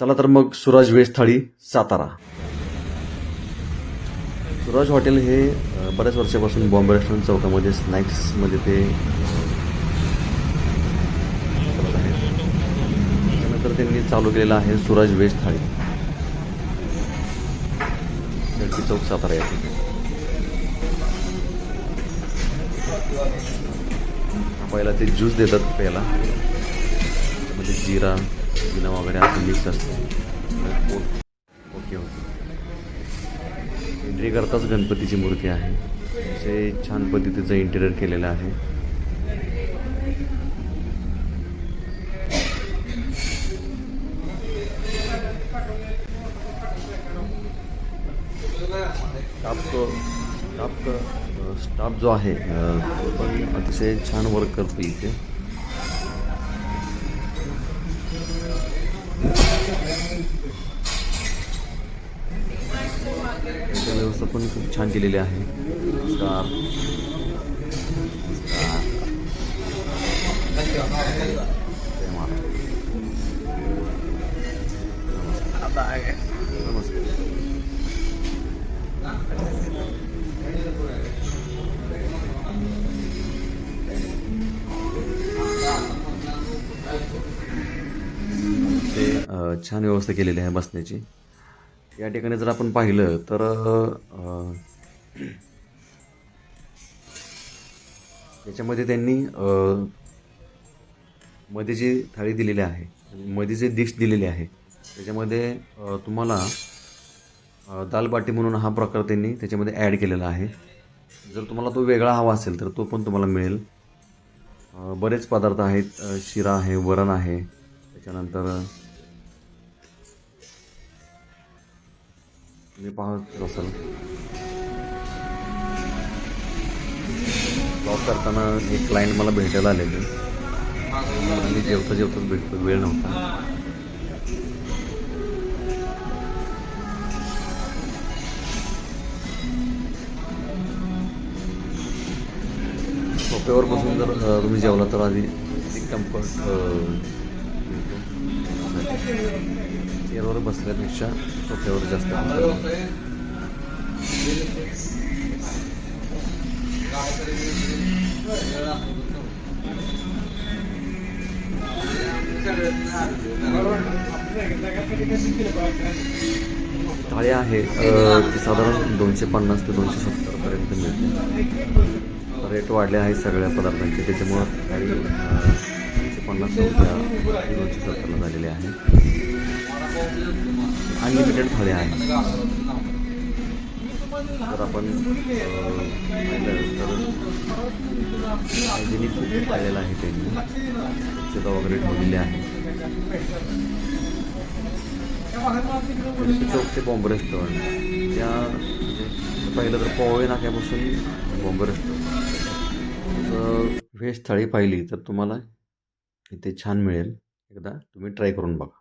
चला तर मग सुराज वेज थाळी सातारा. सुराज हॉटेल हे बऱ्याच वर्षापासून बॉम्बे रेस्टॉरंट चौकामध्ये स्नॅक्समध्ये ते करत आहेत. त्यानंतर त्यांनी चालू केलेलं आहे सुराज वेज थाळी चौक सातारा येथे. पहिला ते ज्यूस देतात प्यायला. त्यामध्ये जिरा इनो वगैरे असं मिक्स असतं ओके ओके एंट्री करताच गणपतीची मूर्ती आहे. असे छान पद्धतीचं इंटेरियर केलेलं आहे. स्टाफ स्टाफ जो आहे तो पण अतिशय छान वर्क करतो इथे. त्याची व्यवस्था पण खूप छान केलेली आहे स्टार स्टार. जय महाराज. नमस्कार. नमस्कार ते अ, छान व्यवस्था केलेली आहे बसण्याची या ठिकाणी जर आपण पाहिलं तर त्याच्यामध्ये त्यांनी मध्येची मध्ये जी थाळी दिलेली आहे मध्ये जे डिश दिलेली आहे त्याच्यामध्ये तुम्हाला दालबाटी दाल बाटी म्हणून हा प्रकार त्यांनी त्याच्यामध्ये ॲड केलेला आहे. जर तुम्हाला तो वेगळा हवा असेल तर तो पण तुम्हाला मिळेल. बरेच पदार्थ आहेत शिरा आहे वरण आहे त्याच्यानंतर तुम्ही पाहत असाल जॉब करताना एक क्लायंट मला भेटायला आलेले. आणि जेवता जेवताच भेटतो वेळ नव्हता. सोप्यावर बसून जर तुम्ही जेवला तर आधी कम्फर्ट चेअरवर बसल्यापेक्षा सोफ्यावर जास्त थाळी आहे ती साधारण दोनशे पन्नास ते दोनशे सत्तरपर्यंत मिळते. रेट वाढले आहेत सगळ्या पदार्थांचे त्याच्यामुळं थाळी पन्नास रुपया ती दोनशे सत्तरला झालेली आहे. अनलिमिटेड थाळी आहे. तर आपण हायजेनिक खूप पाहिलेलं आहे त्यांनी. स्वच्छता वगैरे ठेवलेली आहे. चौक ते बॉम्ब रेस्टॉरंट त्या म्हणजे पाहिलं तर पोवळे नाक्यापासून बॉम्ब रेस्टॉरंट व्हेज थाळी पाहिली तर तुम्हाला इथे छान मिळेल. एकदा तुम्ही ट्राय करून बघा.